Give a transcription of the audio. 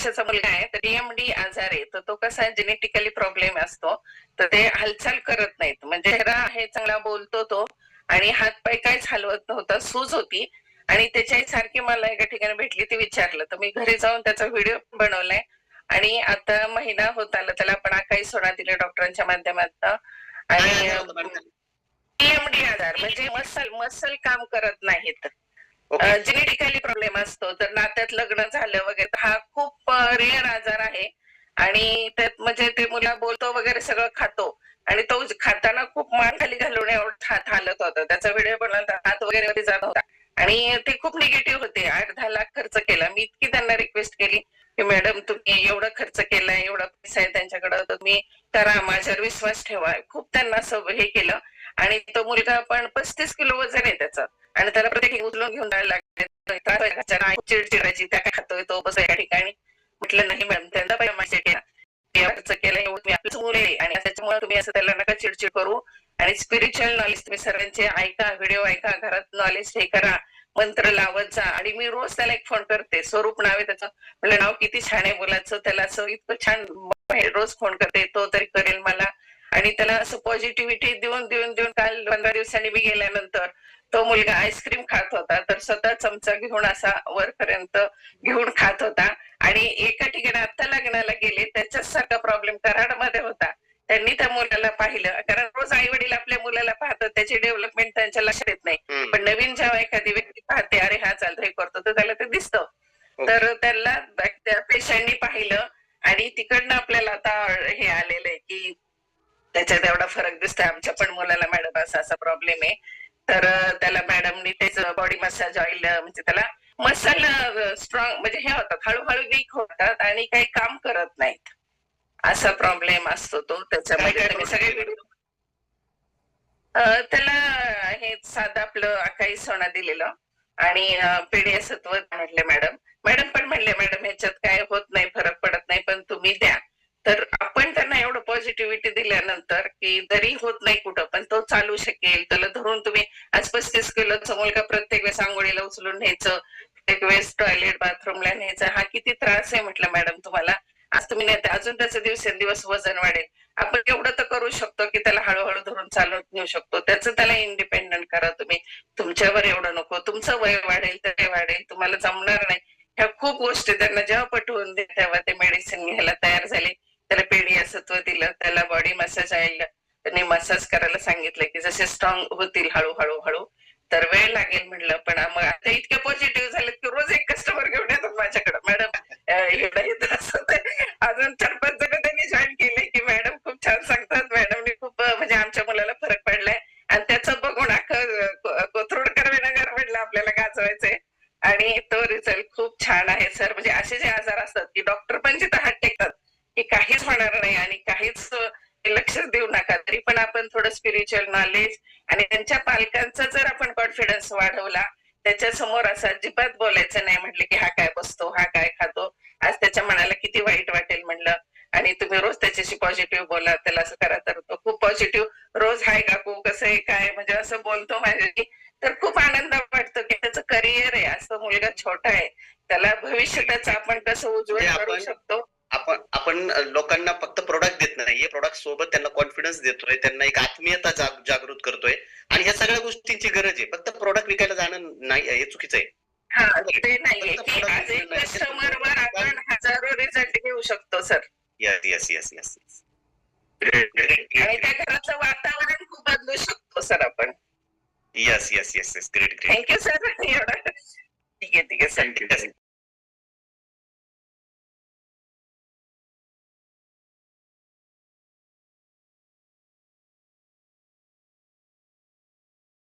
वर्षाचा मुलगा आहे तर एमडी आजार आहे. तर तो कसा जेनेटिकली प्रॉब्लेम असतो तर ते हालचाल करत नाहीत. म्हणजे चेहरा आहे चांगला बोलतो तो आणि हात पाय काहीच हलवत नव्हता सूज होती आणि त्याच्याही सारखी मला एका ठिकाणी भेटली ती विचारलं. तर मी घरी जाऊन त्याचा व्हिडिओ बनवलाय आणि आता महिना होत आला त्याला आपण काही सोडा दिले डॉक्टरांच्या माध्यमातून. आणि एमडी आजार म्हणजे मसल मसल काम करत नाहीत. जेनेटिकली प्रॉब्लेम असतो. तर नात्यात लग्न झालं वगैरे हा रेअर आजार आहे. आणि त्यात म्हणजे ते मुला बोलतो वगैरे सगळं खातो. आणि तो खाताना खूप मान खाली घालून हात हालत होता. त्याचा व्हिडिओ बनवता हात वगैरे वरती जात होता. आणि ते खूप निगेटिव्ह होते. आठ दहा लाख खर्च केला. मी इतकी त्यांना रिक्वेस्ट केली की मॅडम तुम्ही एवढा खर्च केला एवढा पैसा आहे त्यांच्याकडे. तुम्ही करा. माझ्यावर विश्वास ठेवा. खूप त्यांना असं हे केलं. आणि तो मुलगा पण पस्तीस किलो वजन आहे त्याचं. आणि त्याला प्रत्येक उचलून घेऊन जायला लागले. आई चिडचिडायची त्या काय खातोय? तो बस या ठिकाणी. म्हटलं नाही मॅडम. त्यांना पाहिजे माझ्या केला. या खर्च केला एवढं तुम्ही आपलं मुलं आहे आणि त्याच्यामुळे तुम्ही असं त्याला नका चिडचिड करू. आणि स्पिरिच्युअल नॉलेज तुम्ही सर्वांचे ऐका व्हिडिओ ऐका घरात नॉलेज हे करा. मंत्र लावत जा. आणि मी रोज त्याला एक फोन करते. स्वरूप नाव आहे त्याचं. म्हणलं नाव किती छान आहे मुलाचं त्याला असं इतकं छान रोज फोन करते. तो तरी करेल मला. आणि त्याला असं पॉझिटिव्हिटी देऊन देऊन देऊन काल पंधरा दिवसांनी मी गेल्यानंतर तो मुलगा आईस्क्रीम खात होता. तर स्वतः चमचा घेऊन असा वरपर्यंत घेऊन खात होता. आणि एका ठिकाणी आता लग्नाला गेले त्याच्याच सारखा प्रॉब्लेम कराडमध्ये होता. त्यांनी त्या मुलाला पाहिलं. कारण रोज आई वडील आपल्या मुलाला पाहतात त्याची डेव्हलपमेंट त्यांच्या लक्षात येत नाही. पण नवीन जेव्हा एखादी व्यक्ती पाहते अरे हा चालतो हे करतो तर त्याला ते दिसतं. तर त्याला त्या पेशंटनी पाहिलं आणि तिकडनं आपल्याला आता हे आलेलं आहे की त्याच्यात एवढा फरक दिसतोय आमच्या पण मुलाला मॅडम असा असा प्रॉब्लेम आहे. तर त्याला मॅडमनी तेच बॉडी मसाज ऑइल म्हणजे त्याला मसल स्ट्रॉंग म्हणजे हे होतात हळूहळू वीक होतात आणि काही काम करत नाहीत. असा प्रॉब्लेम असतो तो त्याच्यामध्ये तुम्ही सगळे व्हिडिओ त्याला हे साधं आपलं अकाई सोना दिलेलं आणि सत्व म्हटले मॅडम. मॅडम पण म्हणले मॅडम ह्याच्यात काय होत नाही फरक पडत नाही पण तुम्ही द्या. तर आपण त्यांना एवढं पॉझिटिव्हिटी दिल्यानंतर की जरी होत नाही कुठं पण तो चालू शकेल. त्याला धरून तुम्ही आज पस्तीस किलोचा मुलगा प्रत्येक वेळेस आंघोळीला उचलून न्यायचं. प्रत्येक वेळेस टॉयलेट बाथरूमला न्यायचा. हा किती त्रास आहे म्हटलं मॅडम तुम्हाला. आज तुम्ही नाही अजून त्याचं दिवसेंदिवस वजन वाढेल. आपण एवढं तर करू शकतो की त्याला हळूहळू धरून चालवत नेऊ शकतो. त्याचं त्याला इंडिपेंडंट करा तुम्ही. तुमच्यावर एवढं नको. तुमचं वय वाढेल ते वाढेल. तुम्हाला जमणार नाही. ह्या खूप गोष्टी त्यांना जेव्हा पटवून दे तेव्हा ते मेडिसिन घ्यायला तयार झाले. त्याला पेढी दिलं. त्याला बॉडी मसाज आहे त्यांनी मसाज करायला सांगितलं की जसे स्ट्रॉंग होतील हळूहळू हळू. तर वेळ लागेल म्हणलं पण मग आता इतके पॉझिटिव्ह अजून चार पाच जण त्यांनी जॉईन केले की मॅडम खूप छान सांगतात. मॅडमने खूप म्हणजे आमच्या मुलाला फरक पडलाय. आणि त्याचं बघून अख्खं कोथरूडकर विनगर म्हटलं आपल्याला गाजवायचंय. आणि तो रिझल्ट खूप छान आहे सर म्हणजे असे जे आजार असतात की डॉक्टर पण जिथं हात टेकतात की काहीच होणार नाही आणि काहीच अं, लक्षच देऊ नका. तरी पण आपण थोडं स्पिरिच्युअल नॉलेज आणि त्यांच्या पालकांचा जर आपण कॉन्फिडन्स वाढवला त्याच्यासमोर असं अजिबात बोलायचं नाही. म्हटलं की हा काय बसतो हा काय खातो. आज त्याच्या मनाला किती वाईट वाटेल म्हणलं. आणि तुम्ही रोज त्याच्याशी पॉझिटिव्ह बोला त्याला असं करा तर तो खूप पॉझिटिव्ह रोज हाय काकू कसं आहे काय म्हणजे असं बोलतो माझ्याशी. तर खूप आनंद वाटतो की त्याचं करिअर आहे असं मुलगा छोटा आहे. त्याला भविष्य त्याचं आपण कसं उज्ज्वल म्हणजे करू शकतो? आपण आपण लोकांना फक्त प्रोडक्ट देत नाही. हे प्रोडक्ट सोबत त्यांना कॉन्फिडन्स देतोय त्यांना एक आत्मीयता जाग- जागृत करतोय. आणि ह्या सगळ्या गोष्टींची गरज आहे. फक्त प्रोडक्ट विकायला जाणं नाही हे चुकीचं आहे. हा ते नाहीये फक्त की product आज एक नाही. Customer yes yes yes yes great great thank you sir एवढं ठीक आहे ठीक आहे सर थँक्यू